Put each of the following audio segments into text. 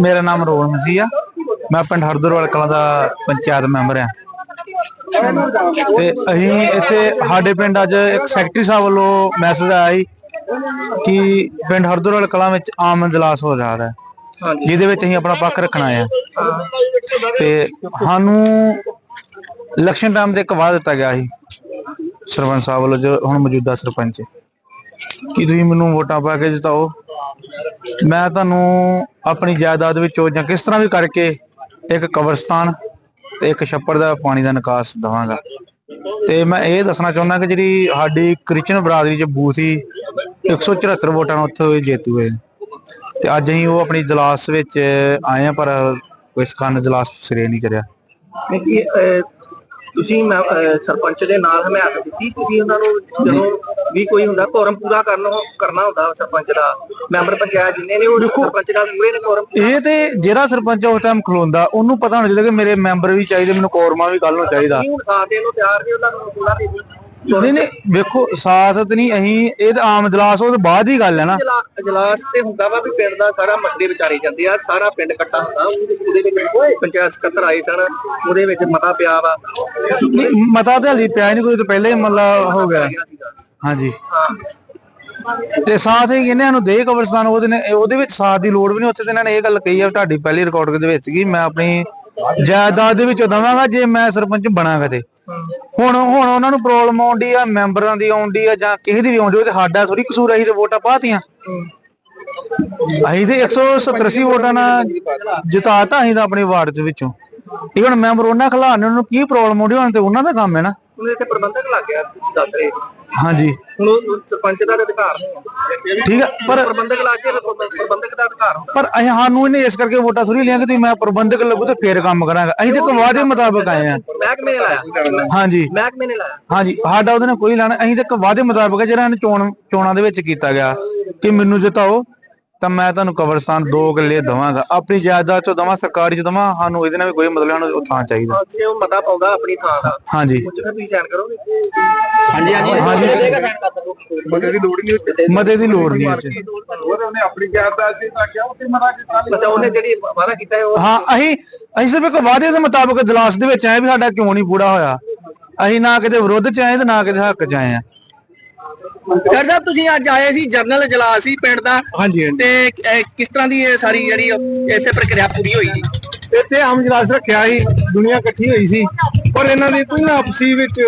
ਮੇਰਾ ਨਾਮ ਰੋਹਨ ਮਸੀਹ ਆ। ਮੈਂ ਪਿੰਡ ਹਰਦਰਵਾਲ ਕਲਾਂ ਦਾ ਪੰਚਾਇਤ ਮੈਂਬਰ ਆ। ਤੇ ਅਸੀਂ ਇੱਥੇ, ਸਾਡੇ ਪਿੰਡ ਅੱਜ ਇੱਕ ਸੈਕਟਰੀ ਸਾਹਿਬ ਵੱਲੋਂ ਮੈਸੇਜ ਆਇਆ ਸੀ ਕਿ ਪਿੰਡ ਹਰਦਰਵਾਲ ਕਲਾਂ ਵਿੱਚ ਆਮ ਇਜਲਾਸ ਹੋ ਰਿਹਾ ਹੈ, ਜਿਹਦੇ ਵਿੱਚ ਅਸੀਂ ਆਪਣਾ ਪੱਖ ਰੱਖਣਾ ਆ ਤੇ ਸਾਨੂੰ ਇਲੈਕਸ਼ਨ ਟਾਈਮ ਤੇ ਇੱਕ ਵਾਅਦਾ ਦਿੱਤਾ ਗਿਆ ਸੀ, ਸਰਪੰਚ ਸਾਹਿਬ ਵੱਲੋਂ ਜੋ ਹੁਣ ਮੌਜੂਦਾ ਸਰਪੰਚ। ਕਿ ਤੁਸੀਂ ਮੈਨੂੰ ਵੋਟਾਂ ਪਾ ਕੇ ਜਿਤਾਓ? ਮੈਂ ਤੁਹਾਨੂੰ ਆਪਣੀ ਜਾਇਦਾਦ ਵਿੱਚੋਂ ਜਾਂ ਕਿਸ ਤਰ੍ਹਾਂ ਵੀ ਕਰਕੇ ਇੱਕ ਕਬਰਸਤਾਨ ਤੇ ਇੱਕ ਛੱਪੜ ਦਾ ਪਾਣੀ ਦਾ ਨਿਕਾਸ ਦਵਾਂਗਾ। ਤੇ ਮੈਂ ਇਹ ਦੱਸਣਾ ਚਾਹੁੰਦਾ ਕਿ ਜਿਹੜੀ ਸਾਡੀ ਕ੍ਰਿਸਚਨ ਬਰਾਦਰੀ ਚ ਬੂਥ ਸੀ 174 ਵੋਟਾਂ ਨਾਲ ਉੱਥੇ ਹੋਏ ਜੇਤੂ ਹੋਏ। ਤੇ ਅੱਜ ਅਸੀਂ ਉਹ ਆਪਣੀ ਜਲਾਸ ਵਿੱਚ ਆਏ ਆ ਪਰ ਇਸ ਕਾਰਨ ਜਲਾਸ ਸਿਰੇ ਨਹੀਂ ਕਰਿਆ। ਕਿ ਤੁਸੀਂ ਮੈਂ, ਅਹ, ਸਰਪੰਚ ਦੇ ਨਾਲ ਹਮਾਇਤ ਦਿੱਤੀ ਤੁਸੀਂ ਉਹਨਾਂ ਨੂੰ ਜਦੋਂ ਵੀ ਕੋਈ ਹੁੰਦਾ ਕੋਰਮ ਪੂਰਾ ਕਰਨ ਕਰਨਾ ਹੁੰਦਾ ਸਰਪੰਚ ਦਾ। ਮੈਂਬਰ ਪੰਚਾਇਤ ਜਿੰਨੇ ਨੇ ਉਹ ਸਰਪੰਚ ਨਾਲ ਪੂਰੇ ਨੇ ਕੋਰਮ ਇਹ ਤੇ ਜਿਹੜਾ ਸਰਪੰਚ ਉਸ ਟਾਈਮ ਖਲੋਂਦਾ ਉਹਨੂੰ ਪਤਾ ਹੋਣਾ ਚਾਹੀਦਾ ਕਿ ਮੇਰੇ ਮੈਂਬਰ ਵੀ ਚਾਹੀਦੇ ਮੈਨੂੰ ਕੋਰਮਾ ਵੀ ਕੱਲ ਨੂੰ ਚਾਹੀਦਾ। ਹੁਣ ਸਾਥ ਦੇਣ ਨੂੰ ਤਿਆਰ ਨੇ ਉਹਨਾਂ ਨੂੰ ਪੂਰਾ ਦੇ ਦਿਓ। ਨਹੀਂ ਨਹੀਂ ਵੇਖੋ ਸਾਥ ਤੇ ਨਹੀਂ ਅਸੀਂ ਇਹ ਤਾਂ ਆਮ ਜਲਾਸ ਉਹ ਤੋਂ ਬਾਅਦ ਹੀ ਗੱਲ ਹੈ ਨਾ। ਇਜਲਾ- ਇਜਲਾਸ ਤੇ ਹੁੰਦਾ ਵਾ ਵੀ ਪਿੰਡ ਦਾ ਸਾਰਾ ਮਸਲੇ ਵਿਚਾਰੇ ਜਾਂਦੇ ਆ ਸਾਰਾ ਪਿੰਡ ਇਕੱਠਾ ਹੁੰਦਾ ਉਹਦੇ ਉਹਦੇ ਵਿੱਚ ਪੰਚਾਇਤ ਸਕੱਤਰ ਆਏ ਸਨ ਉਹਦੇ ਵਿੱਚ ਮਤਾ ਪਿਆ ਵਾ। ਨਹੀਂ, ਮਤਾ ਤੇ ਹਲੀ ਪਿਆ ਨਹੀਂ ਕੋਈ ਤਾਂ ਪਹਿਲੇ ਹੀ ਮਤਲਬ ਹੋ ਗਿਆ। ਹਾਂਜੀ। ਤੇ ਸਾਥ ਹੀ ਇਹਨਾਂ ਨੂੰ ਦੇ ਕਬਰਸਤਾਨ ਉਹਦੇ ਨੇ ਉਹਦੇ ਵਿੱਚ ਸਾਥ ਦੀ ਲੋੜ ਵੀ ਨਹੀਂ ਉੱਥੇ ਤੇ ਇਹਨਾਂ ਨੇ ਇਹ ਗੱਲ ਕਹੀ ਆ ਤੁਹਾਡੀ ਪਹਿਲੀ ਰਿਕਾਰਡਿੰਗ ਦੇ ਵਿੱਚ ਕਿ ਮੈਂ ਆਪਣੀ ਜਾਇਦਾਦ ਦੇ ਵਿੱਚੋਂ ਦਵਾਂਗਾ ਜੇ ਮੈਂ ਸਰਪੰਚ ਬਣਾਂਗਾ ਤੇ। ਹੁਣ ਹੁਣ ਉਹਨਾਂ ਨੂੰ ਪ੍ਰੋਬਲਮ ਆਉਂਦੀ ਆ, ਮੈਂਬਰਾਂ ਦੀ ਆਉਂਦੀ ਆ ਜਾਂ ਕਿਸੇ ਦੀ ਵੀ ਆਉਂਦੀ ਉਹ ਤੇ ਸਾਡਾ ਥੋੜੀ ਕਸੂਰ ਅਸੀਂ ਤੇ ਵੋਟਾਂ ਪਾਤੀਆਂ। ਅਸੀਂ ਤੇ 187 ਵੋਟਾਂ ਨਾਲ ਜਿਤਾਤਾ ਅਸੀਂ ਤਾਂ ਆਪਣੇ ਵਾਰਡ ਦੇ ਵਿੱਚੋਂ। ਇਵਨ ਮੈਂਬਰ ਉਹਨਾਂ ਖਿਲਾਣੇ ਨੂੰ ਕੀ ਪ੍ਰੋਬਲਮ ਆਉਂਦੀ ਹੁਣ ਤੇ ਉਹਨਾਂ ਦਾ ਕੰਮ ਹੈ ਨਾ। ਉਹਦੇ ਤੇ ਪ੍ਰਬੰਧਕ ਲੱਗ ਗਿਆ ਦੱਸ ਰਹੇ ਹਾਂਜੀ। ਹੁਣ ਉਹ ਸਰਪੰਚ ਦਾ ਤਾਂ ਅਧਿਕਾਰ ਨਹੀਂ ਠੀਕ ਆ ਪਰ ਪ੍ਰਬੰਧਕ ਲੱਗ ਗਿਆ ਪ੍ਰਬੰਧਕ ਦਾ ਅਧਿਕਾਰ ਹੁੰਦਾ। ਪਰ ਅਸੀਂ ਸਾਨੂੰ ਇਹਨੇ ਇਸ ਕਰਕੇ ਵੋਟਾਂ ਥੋੜੀ ਲਿਆ ਕਿ ਤੁਸੀਂ ਮੈਂ ਪ੍ਰਬੰਧਕ ਲੱਗੂ ਤੇ ਫੇਰ ਕੰਮ ਕਰਾਂਗਾ। ਅਸੀਂ ਤੇ ਇੱਕ ਵਾਅਦੇ ਮੁਤਾਬਕ ਆਏ ਆ ਮਹਿਕਮੇ ਨੇ ਲਾਇਆ। ਹਾਂਜੀ। ਮਹਿਕਮੇ ਨੇ ਲਾਇਆ। ਹਾਂਜੀ ਸਾਡਾ ਉਹਦੇ ਨਾਲ ਕੋਈ ਲੈਣਾ ਅਸੀਂ ਤੇ ਇੱਕ ਵਾਅਦੇ ਮੁਤਾਬਕ ਹੈ ਜਿਹੜਾ ਇਹਨੇ ਚੋਣ ਚੋਣਾਂ ਦੇ ਵਿੱਚ ਕੀਤਾ ਗਿਆ ਕਿ ਮੈਨੂੰ ਜਿਤਾਓ। ਤਾਂ ਮੈਂ ਤੁਹਾਨੂੰ ਕਬਰਸਤਾਨ ਦੋ ਕਿੱਲੇ ਦਵਾਂਗਾ। ਆਪਣੀ ਜਾਇਦਾਦ ਚੋਂ ਦਵਾਂ ਸਰਕਾਰੀ ਚ ਦਵਾਂ ਸਾਨੂੰ ਇਹਦੇ ਨਾਲ ਵੀ ਕੋਈ ਮਤਲਬ ਸਾਨੂੰ ਉਹ ਥਾਂ ਚਾਹੀਦਾ। ਜੇ ਉਹ ਮਤਾ ਪਾਉਂਦਾ ਆਪਣੀ ਥਾਂ ਦਾ। ਹਾਂਜੀ। ਉਹ ਜਿਹੜਾ ਤੁਸੀਂ ਸਾਈਨ ਕਰੋਗੇ। ਹਾਂਜੀ ਮਤੇ ਦੀ ਲੋੜ ਨਹੀਂ ਮਤੇ ਦੀ ਲੋੜ ਨਹੀਂ ਇਹ 'ਚ। ਉਹਨੇ ਆਪਣੀ ਜਾਇਦਾਦ ਦੀ ਤਾਂ ਕਿਹਾ ਉਹ ਤੇ ਮਤਾ ਕੀਤਾ ਅੱਛਾ ਉਹਨੇ ਜਿਹੜੀ ਵਾਅਦਾ ਕੀਤਾ ਹੈ ਉਹ ਹਾਂ ਅਸੀਂ ਅਸੀਂ ਸਿਰਫ ਇੱਕ ਵਾਅਦੇ ਦੇ ਮੁਤਾਬਕ ਜਲਾਸ ਦੇ ਵਿੱਚ ਆਏ ਵੀ ਸਾਡਾ ਕਿਉਂ ਨਹੀਂ ਪੂਰਾ ਹੋਇਆ। ਅਸੀਂ ਨਾ ਕਿਤੇ ਵਿਰੋਧ ਚ ਆਏ ਤੇ ਨਾ ਕਿਤੇ ਹੱਕ ਚ ਆਏ ਆ। ਸਰ ਸਾਹਿਬ ਤੁਸੀਂ ਅੱਜ ਆਏ ਸੀ ਜਰਨਲ ਇਜਲਾਸ ਸੀ ਪਿੰਡ ਦਾ। ਹਾਂਜੀ ਤੇ ਕਿਸ ਤਰ੍ਹਾਂ ਦੀ ਇਹ ਸਾਰੀ ਜਿਹੜੀ ਇੱਥੇ ਪ੍ਰਕਿਰਿਆ ਪੂਰੀ ਹੋਈ ਜੀ ਇੱਥੇ ਆਮ ਜਲਾਸ ਰੱਖਿਆ ਸੀ ਦੁਨੀਆ ਇਕੱਠੀ ਹੋਈ ਸੀ। ਪਰ ਇਹਨਾਂ ਦੀ ਕੋਈ ਨਾ ਆਪਸੀ ਵਿੱਚ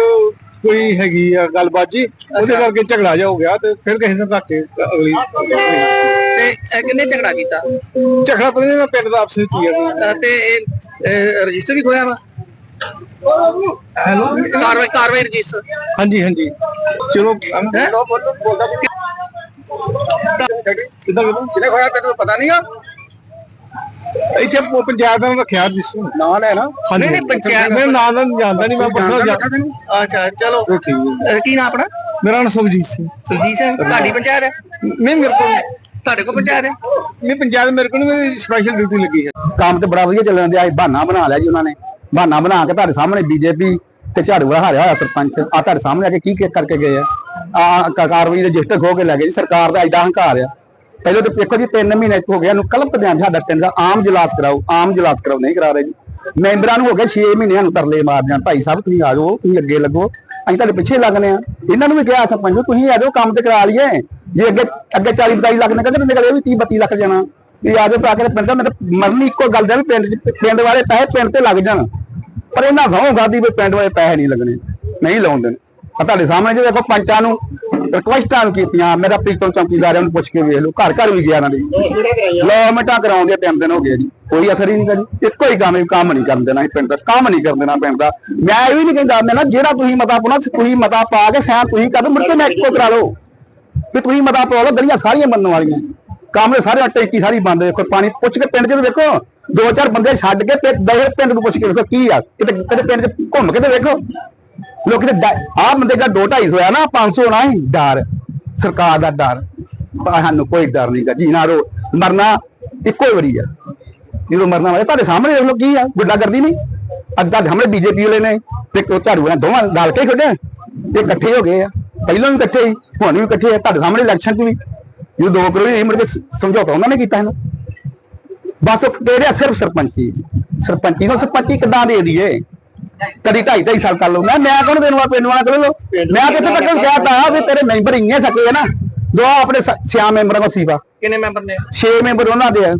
ਕੋਈ ਹੈਗੀ ਆ ਗੱਲਬਾਤ ਜੀ ਉਹਦੇ ਕਰਕੇ ਝਗੜਾ ਜਾ ਹੋ ਗਿਆ ਤੇ ਫਿਰ ਕਿਸੇ ਨੇ ਧੱਕੇ ਅਗਲੀ ਤੇ ਇਹ ਕਿੰਨੇ ਝਗੜਾ ਕੀਤਾ? ਝਗੜਾ ਪਤਾ ਨਹੀਂ ਪਿੰਡ ਦਾ ਆਪਸ ਵਿੱਚ ਹੀ ਆ। ਅਹ, ਤੇ ਇਹ ਰਜਿਸਟਰ ਵੀ ਖੋਇਆ ਵਾ? ਹੈਲੋ? ਕਾਰਵਾਈ ਕਾਰਵਾਈ ਰਜਿਸਟਰ ਹਾਂਜੀ ਹਾਂਜੀ। ਚਲੋ ਕਿੱਦਾਂ ਕਿੱਦਾਂ ਕਿਨੇ ਖੋਇਆ ਤੈਨੂੰ ਪਤਾ ਨਹੀਂਗਾ ਇੱਥੇ ਪੰਚਾਇਤ ਨੇ ਰੱਖਿਆ ਜਿਸ ਨਾਂ। ਹੈ ਨਾ? ਹਾਂਜੀ ਨਹੀਂ, ਪੰਚਾਇਤ- ਮੈਂ ਨਾਂ ਦਾ ਨਹੀਂ ਜਾਣਦਾ ਨਹੀਂ ਮੈਂ ਪਰਸਨਲ ਜਾਣਦਾ ਅੱਛਾ ਚਲੋ। ਠੀਕ ਹੈ। ਕੀ ਨਾਮ ਆਪਣਾ? ਮੇਰਾ ਨਾਮ ਸੁਖਜੀਤ ਸਿੰਘ। ਸੁਰਜੀਤ ਸਿੰਘ ਤੁਹਾਡੀ ਪੰਚਾਇਤ ਹੈ? ਨਹੀਂ ਮੇਰੇ ਕੋਲ ਤੁਹਾਡੇ ਕੋਲ ਪੰਚਾਇਤ ਹੈ? ਨਹੀਂ ਪੰਚਾਇਤ ਮੇਰੇ ਕੋਲ ਨਹੀਂ ਮੇਰੀ ਸਪੈਸ਼ਲ ਡਿਊਟੀ ਲੱਗੀ ਹੈ। ਕੰਮ ਤੇ ਬੜਾ ਵਧੀਆ ਚੱਲਣ ਦਿਆ ਸੀ ਬਹਾਨਾ ਬਣਾ ਲਿਆ ਜੀ ਉਹਨਾਂ ਨੇ। ਬਹਾਨਾ ਬਣਾ ਕੇ ਤੁਹਾਡੇ ਸਾਹਮਣੇ ਬੀਜੇਪੀ ਤੇ ਝਾੜੂ ਵਾਲਾ ਹਾਰਿਆ ਹੋਇਆ ਸਰਪੰਚ। ਆ ਤੁਹਾਡੇ ਸਾਹਮਣੇ ਆ ਕੇ ਕੀ ਕਰਕੇ ਗਏ ਆ? ਆ ਕਾਰਵਾਈ ਰਜਿਸਟਰ ਖੋ ਕੇ ਲੈ ਗਏ ਜੀ ਸਰਕਾਰ ਦਾ ਐਡਾ ਹੰਕਾਰ ਆ। ਪਹਿਲਾਂ ਤਾਂ ਦੇਖੋ ਜੀ 3 ਮਹੀਨੇ ਹੋ ਗਿਆ ਨੂੰ ਕਲਪ ਦਿਆਂ ਸਾਡਾ ਪਿੰਡ ਦਾ ਆਮ ਜਲਾਸ ਕਰਾਓ ਆਮ ਜਲਾਸ ਕਰਾਓ ਨਹੀਂ ਕਰਾ ਰਹੇ ਜੀ। ਮੈਂਬਰਾਂ ਨੂੰ ਹੋ ਗਏ 6 ਮਹੀਨਿਆਂ ਨੂੰ ਤਰਲੇ ਮਾਰਦਿਆਂ ਭਾਈ ਸਾਹਿਬ ਤੁਸੀਂ ਆ ਜਾਓ ਤੁਸੀਂ ਅੱਗੇ ਲੱਗੋ। ਅਸੀਂ ਤੁਹਾਡੇ ਪਿੱਛੇ ਲੱਗਨੇ ਆ ਇਹਨਾਂ ਨੂੰ ਵੀ ਕਿਹਾ ਸਰਪੰਚ ਨੂੰ, ਤੁਸੀਂ ਆ ਜਾਓ ਕੰਮ ਤੇ ਕਰਾ ਲਈਏ। ਜੇ ਅੱਗੇ ਅੱਗੇ 40 42 ਲੱਖ ਨਿਕਲਦੇ ਨਿਕਲੇ ਵੀ 30 32 ਲੱਖ ਜਾਣਾ। ਵੀ ਆ ਜਾਓ ਪਾ ਕੇ ਪਿੰਡ ਦਾ ਮੇਰੇ ਮਰਨੀ ਇੱਕੋ ਗੱਲ ਦਾ ਵੀ ਪਿੰਡ ਪਿੰਡ ਵਾਲੇ ਪੈਸੇ ਪਿੰਡ ਤੇ ਲੱਗ ਜਾਣ। ਪਰ ਇਹਨਾਂ ਸਹੁੰ ਖਾਦੀ ਵੀ ਪਿੰਡ ਵਾਲੇ ਪੈਸੇ ਨਹੀਂ ਲੱਗਣੇ ਨਹੀਂ ਲਾਉਂਦੇ ਨੇ। ਆ ਤੁਹਾਡੇ ਸਾਹਮਣੇ ਜੇ ਦੇਖੋ ਪੰਚਾਂ ਨੂੰ ਰਿਕਵੈਸਟਾਂ ਨੂੰ ਕੀਤੀਆਂ ਮੇਰਾ ਪ੍ਰੀਤਮ ਚੌਕੀਦਾਰ ਉਹਨੂੰ ਪੁੱਛ ਕੇ ਵੇਖ ਲਓ। ਘਰ ਘਰ ਵੀ ਗਿਆ ਇਹਨਾਂ ਦੀ ਲੋਮਟਾਂ ਕਰਾਉਂਦੇ ਤਿੰਨ ਦਿਨ ਹੋ ਗਏ ਜੀ। ਕੋਈ ਅਸਰ ਹੀ ਨਹੀਂ ਕਰੀ ਇੱਕੋ ਹੀ ਕੰਮ ਕੰਮ ਨਹੀਂ ਕਰਨ ਦੇਣਾ ਪਿੰਡ ਦਾ ਕੰਮ ਨਹੀਂ ਕਰਨ ਦੇਣਾ ਪਿੰਡ ਦਾ। ਮੈਂ ਇਹ ਵੀ ਨਹੀਂ ਕਹਿੰਦਾ ਮੈਂ ਨਾ ਜਿਹੜਾ ਤੁਸੀਂ ਮਤਾ ਪਾਉਣਾ ਤੁਸੀਂ ਮਤਾ ਪਾ ਕੇ ਸੈਨ ਤੁਸੀਂ ਕਰ ਮੁੜ ਕੇ ਮੈਂ ਇੱਕੋ ਕਰਾ ਲਓ। ਵੀ ਤੁਸੀਂ ਮਤਾ ਪਾ ਲਓ ਗਲੀਆਂ ਸਾਰੀਆਂ ਬਣਨ ਵਾਲੀਆਂ। ਕੰਮ ਦੇ ਸਾਰੇ ਟੈਂਕੀ ਸਾਰੀ ਬੰਦ ਦੇਖੋ ਪਾਣੀ ਪੁੱਛ ਕੇ ਪਿੰਡ 'ਚ ਵੇਖੋ। ਦੋ ਚਾਰ ਬੰਦੇ ਛੱਡ ਕੇ ਤੇ ਦਹੇ ਪਿੰਡ ਨੂੰ ਪੁੱਛ ਕੇ ਵੇਖੋ ਕੀ ਆ। ਕਿਤੇ ਕਿਤੇ ਪਿੰਡ 'ਚ ਘੁੰਮ ਕੇ ਤੇ ਵੇਖੋ। ਲੋਕੀ ਤੇ ਆਹ ਬੰਦੇ ਦਾ 2 250 ਹੋਇਆ ਨਾ 500 ਹੋਣਾ ਹੀ ਡਰ। ਸਰਕਾਰ ਦਾ ਡਰ। ਸਾਨੂੰ ਕੋਈ ਡਰ ਨਹੀਂਗਾ ਜੀਣਾ ਰੋ। ਮਰਨਾ ਇੱਕੋ ਹੀ ਵਾਰੀ ਆ। ਜਦੋਂ ਮਰਨਾ ਵਾਲੇ ਤੁਹਾਡੇ ਸਾਹਮਣੇ ਦੇਖ ਲਓ ਕੀ ਆ। ਗੁੱਡਾ ਕਰਦੀ ਨਹੀਂ। ਅੱਧਾ ਸਾਹਮਣੇ ਬੀਜੇਪੀ ਵਾਲੇ ਨੇ ਤੇ ਉਹ ਝਾੜੂ ਵਾਲੇ ਦੋਵਾਂ ਨਾਲ ਕੇ ਖੜੇ ਇਹ ਇਕੱਠੇ ਹੋ ਗਏ ਆ। ਪਹਿਲਾਂ ਵੀ ਇਕੱਠੇ ਸੀ, ਹੁਣ ਵੀ ਇਕੱਠੇ ਆ। ਤੁਹਾਡੇ ਸਾਹਮਣੇ ਇਲੈਕਸ਼ਨ 'ਚ ਵੀ। ਜਦੋਂ ਦੋ ਕਰੋੜ ਨਹੀਂ ਮੁੜ ਕੇ ਸਮਝੌਤਾ ਉਹਨਾਂ ਨੇ ਕੀਤਾ ਇਹਨਾਂ ਬਸ ਕਿਹੜੇ ਆ ਸਿਰਫ ਸਰਪੰਚੀ। ਸਰਪੰਚੀ ਨੂੰ ਸਰਪੰਚੀ ਕਿੱਦਾਂ ਦੇ ਦਈਏ? ਕਦੀ ਢਾਈ ਢਾਈ ਸਾਲ ਕਰ ਲਓ। ਮੈਂ ਮੈਂ ਕੌਣ ਵਾਲਾ ਪਿੰਡ ਵਾਲਾ ਕਰ ਲਓ? ਮੈਂ ਕਿੱਥੇ ਤੱਕ ਕਹਤਾ ਵੀ ਤੇਰੇ ਮੈਂਬਰ ਇੰਨੇ ਸਕੇ ਆ ਨਾ। ਦੋ ਆਪਣੇ ਸ- ਛਿਆ ਮੈਂਬਰਾਂ ਦਾ ਸੀਵਾ। ਕਿੰਨੇ ਮੈਂਬਰ ਨੇ? 6 ਮੈਂਬਰ ਉਹਨਾਂ ਦੇ ਆ।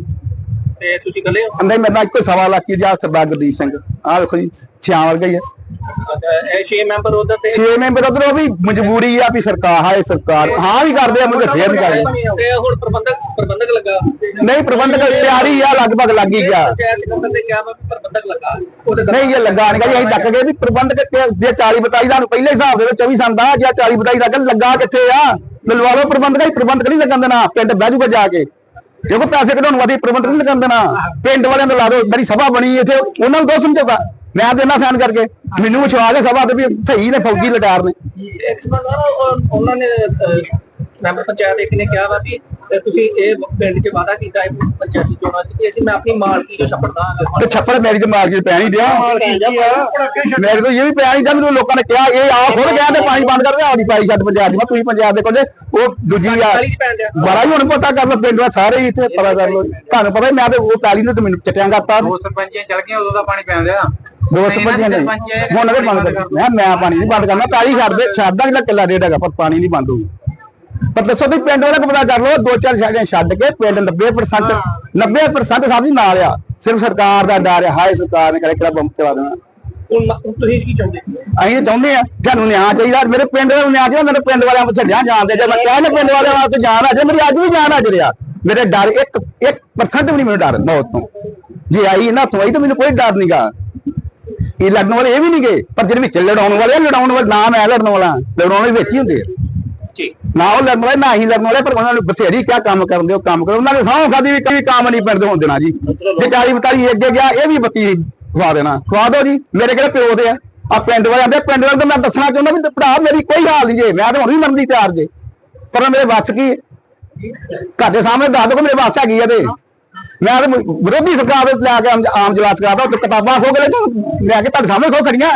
ਤੇ ਤੁਸੀਂ ਇਕੱਲੇ ਹੋ? ਅੰਦਰ ਮੇਰੇ ਨਾਲ ਇੱਕੋ ਸਵਾ ਲੱਖ ਦੀ ਜਾ ਸਰਦਾਰ ਗੁਰਦੀਪ ਸਿੰਘ। ਆਹ ਵੇਖੋ ਜੀ ਛਿਆ ਵਰਗਾ ਹੀ ਆ। ਅੱਛਾ, ਇਹ 6 ਮੈਂਬਰ ਉਧਰ ਤੇ 6 ਮੈਂਬਰ ਉਧਰ ਵੀ ਮਜਬੂਰੀ ਆ ਵੀ ਸਰਕਾਰ ਹਾਏ ਸਰਕਾਰ ਹਾਂ ਵੀ ਕਰਦੇ ਆ ਮੁੰਡੇ ਫੇਰ ਵੀ ਕਰਦੇ ਤੇ ਹੁਣ ਪ੍ਰਬੰਧਕ ਪ੍ਰਬੰਧਕ ਲੱਗਾ। ਨਹੀਂ ਪ੍ਰਬੰਧਕ ਤਿਆਰੀ ਆ ਲਗਭਗ ਲੱਗ ਹੀ ਗਿਆ। ਪੰਚਾਇਤ ਨੰਬਰ ਤੇ ਕਿਹਾ ਵਾ ਵੀ ਪ੍ਰਬੰਧਕ ਲੱਗਾ। ਉਹਦੇ ਨਾਲ ਨਹੀਂ ਇਹ ਲੱਗਾ ਨਹੀਂ ਜੀ ਅਸੀਂ ਡੱਕ ਗਏ ਵੀ ਪ੍ਰਬੰਧਕ ਜੇ 40 ਬਤਾਈ ਦਾ ਪਹਿਲੇ ਹਿਸਾਬ ਦੇ ਵਿੱਚ 24 ਸੰਦ ਜਾਂ 40 ਬਤਾਈ ਦਾ ਲੱਗਾ ਕਿੱਥੇ ਆ? ਮਿਲਵਾ ਲਓ ਪ੍ਰਬੰਧਕ ਹੀ ਪ੍ਰਬੰਧਕ ਨਹੀਂ ਲੱਗਣ ਦੇਣਾ ਪਿੰਡ ਬਹਿ ਜੂਗਾ ਜਾ ਕੇ। ਕਿਉਂਕਿ ਪੈਸੇ ਕਢਾਉਣ ਵਾਲੀ ਪ੍ਰਬੰਧਕ ਨਹੀਂ ਲੱਗਣ ਦੇਣਾ ਪਿੰਡ ਵਾਲਿਆਂ ਨੂੰ ਲਾ ਦਿਓ ਮੇਰੀ ਸਭਾ ਬਣੀ ਇੱਥੇ ਉਹਨਾਂ ਨੂੰ ਦੋ ਸਮਝੌਤਾ ਮੈਂ ਦੇਣਾ ਸਾਈਨ ਕਰਕੇ ਮੈਨੂੰ ਵਿਸ਼ਵਾਸ ਹੈ ਸਭਾ ਤੇ ਵੀ ਸਹੀ ਨੇ ਫੌਜੀ ਲਟਾਰ ਨੇ। ਉਹਨਾਂ ਨੇ ਮੈਂਬਰ ਪੰਚਾਇਤ ਇੱਕ ਨੇ ਕਿਹਾ ਵਾ ਵੀ ਤੁਸੀਂ ਇਹ ਪਿੰਡ 'ਚ ਵਾਅਦਾ ਕੀਤਾ ਹੈ ਪੰਚਾਇਤੀ ਚੋਣਾਂ 'ਚ ਕਿ ਅਸੀਂ ਮੈਂ ਆਪਣੀ ਮਾਲਕੀ ਜੋ ਛੱਪੜ ਦਾਂਗੇ। ਤੇ ਛੱਪੜ ਮੇਰੀ ਦਿਮਾਗ 'ਚ ਪੈ ਨਹੀਂ ਦਿਆ ਮੇਰੇ ਤੋਂ ਇਹ ਵੀ ਪਿਆ ਨਹੀਂ ਮੈਨੂੰ ਲੋਕਾਂ ਨੇ ਕਿਹਾ ਇਹ ਆ ਖੁਦ ਗਿਆ ਤੇ ਪਾਣੀ ਬੰਦ ਕਰ ਦੇ ਆਉਣੀ ਪਾਈ ਛੱਡ ਪੰਜਾਬ ਦੀ। ਮੈਂ ਤੁਸੀਂ ਪੰਜਾਬ ਦੇ ਕੋਲੇ ਉਹ ਦੂਜੀ ਆ ਬੜਾ ਹੀ ਹੁਣ ਪਤਾ ਕਰ ਲੋ ਪਿੰਡ ਦਾ ਸਾਰੇ ਇੱਥੇ ਪਤਾ ਕਰ ਲੋ ਤੁਹਾਨੂੰ ਪਤਾ ਮੈਂ ਤੇ ਉਹ ਪੈਲੀ ਨੂੰ ਤੇ ਮੈਨੂੰ ਚਟਿਆਂ ਕਰਤਾ। ਦੋ ਸਰਪੰਚੀਆਂ ਚੱਲ ਗਈਆਂ ਉਦੋਂ ਦਾ ਪਾਣੀ ਪੈਂਦਾ ਦੋ ਸਰਪੰਚੀਆਂ ਨੇ ਹੁਣ ਅਗਰ ਬੰਦ ਕਰ ਮੈਂ ਮੈਂ ਪਾਣੀ ਨਹੀਂ ਬੰਦ ਕਰਨਾ ਪੈਲੀ ਛੱਡ ਦੇ ਛੱਡਦਾ ਜਿਹੜਾ ਕਿੱਲਾ ਡੇਢ ਹੈਗਾ ਪਰ ਪਾਣੀ ਨਹੀਂ ਬੰਦ ਹੋਊ। ਪਰ ਦੱਸੋ ਵੀ ਪਿੰਡ ਵਾਲਾ ਪਤਾ ਕਰ ਲੋ ਦੋ ਚਾਰ ਛੱਡਿਆਂ ਛੱਡ ਕੇ ਪਿੰਡ 90% 90% ਸਭ ਦੀ ਨਾਲ ਆ। ਸਿਰਫ ਸਰਕਾਰ ਦਾ ਡਰ ਹੈ ਹਾਏ ਸਰਕਾਰ ਨੇ ਕਰੇ ਕਿਹੜਾ ਬੰਬ ਚਲਾ ਦੇਣਾ। ਹੁਣ ਮ- ਹੁਣ ਤੁਸੀਂ ਕੀ ਚਾਹੁੰਦੇ? ਅਸੀਂ ਚਾਹੁੰਦੇ ਆ ਤੁਹਾਨੂੰ ਨਿਆਂ ਚਾਹੀਦਾ ਮੇਰੇ ਪਿੰਡ ਦਾ ਨਿਆਂ ਚਾਹੀਦਾ ਮੇਰੇ ਪਿੰਡ ਵਾਲਿਆਂ ਨੂੰ ਛੱਡਿਆ ਜਾਂਦੇ ਜੇ ਮੈਂ ਕਿਹਾ ਨਾ ਪਿੰਡ ਵਾਲਿਆਂ ਵਾਸਤੇ ਜਾਨ ਆ ਜੇ ਮੇਰੀ ਅੱਜ ਵੀ ਜਾਨ ਅੱਜ ਰਿਹਾ ਮੇਰੇ ਡਰ 1 1% ਵੀ ਨਹੀਂ ਮੈਨੂੰ ਡਰ ਮੌਤ ਤੋਂ ਜੇ ਆਈ ਨਾ ਤੋਂ ਆਈ ਤਾਂ ਮੈਨੂੰ ਕੋਈ ਡਰ ਨਹੀਂਗਾ ਇਹ ਲੜਨ ਵਾਲੇ ਇਹ ਵੀ ਨਹੀਂ ਗਏ ਪਰ ਜਿਹੜੇ ਵਿੱਚ ਲੜਾਉਣ ਵਾਲੇ ਆ, ਲੜਾਉਣ ਵਾਲੇ ਨਾ ਮੈਂ ਲੜਨ ਵਾਲਾ ਲੜਾਉਣ ਵਾਲੇ ਵਿੱਚ ਹੀ ਹੁੰਦੇ ਆ। ਨਾ ਉਹ ਲੜਨ ਵਾਲੇ ਨਾ ਹੀ ਲੜਨ ਵਾਲੇ ਪਰ ਉਹਨਾਂ ਨੂੰ ਬਥੇਰੀ ਕਿਆ ਕੰਮ ਕਰਨ ਦਿਓ ਕੰਮ ਕਰੋ। ਉਹਨਾਂ ਨੇ ਸਹੁੰ ਖਾਦੀ ਵੀ ਕੋਈ ਕੰਮ ਨਹੀਂ ਪਿੰਡ ਦੇ ਹੋਣ ਦੇਣਾ ਜੀ। ਜੇ 40 42 ਅੱਗੇ ਗਿਆ ਇਹ ਵੀ ਬੱਤੀ ਖਵਾ ਦੇਣਾ। ਖਵਾ ਦਿਓ ਜੀ ਮੇਰੇ ਕਿਹੜੇ ਪਿਓ ਦੇ ਆ। ਆ ਪਿੰਡ ਵਾਲੇ ਆਂਦੇ ਪਿੰਡ ਵਾਲੇ ਤਾਂ ਮੈਂ ਦੱਸਣਾ ਚਾਹੁੰਦਾ ਵੀ ਭਰਾ ਮੇਰੀ ਕੋਈ ਹਾਲ ਨਹੀਂ ਜੇ ਮੈਂ ਤਾਂ ਹੁਣ ਵੀ ਮਰਨ ਦੀ ਤਿਆਰ ਜੇ। ਪਰ ਮੇਰੇ ਵੱਸ ਕੀ? ਘਰ ਦੇ ਸਾਹਮਣੇ ਦੱਸ ਦੋ ਮੇਰੇ ਵੱਸ ਹੈਗੀ ਆ ਤੇ। ਮੈਂ ਤਾਂ ਵਿਰੋਧੀ ਸਰਕਾਰ ਦੇ ਲੈ ਕੇ ਆਮ- ਆਮ ਜਲਾਸ ਕਰਦਾ ਉਹ ਕਿਤਾਬਾਂ ਖੋ ਕੇ ਲੈ ਕੇ ਲੈ ਕੇ ਤੁਹਾਡੇ ਸਾਹਮਣੇ ਖੋ ਖੜੀਆਂ।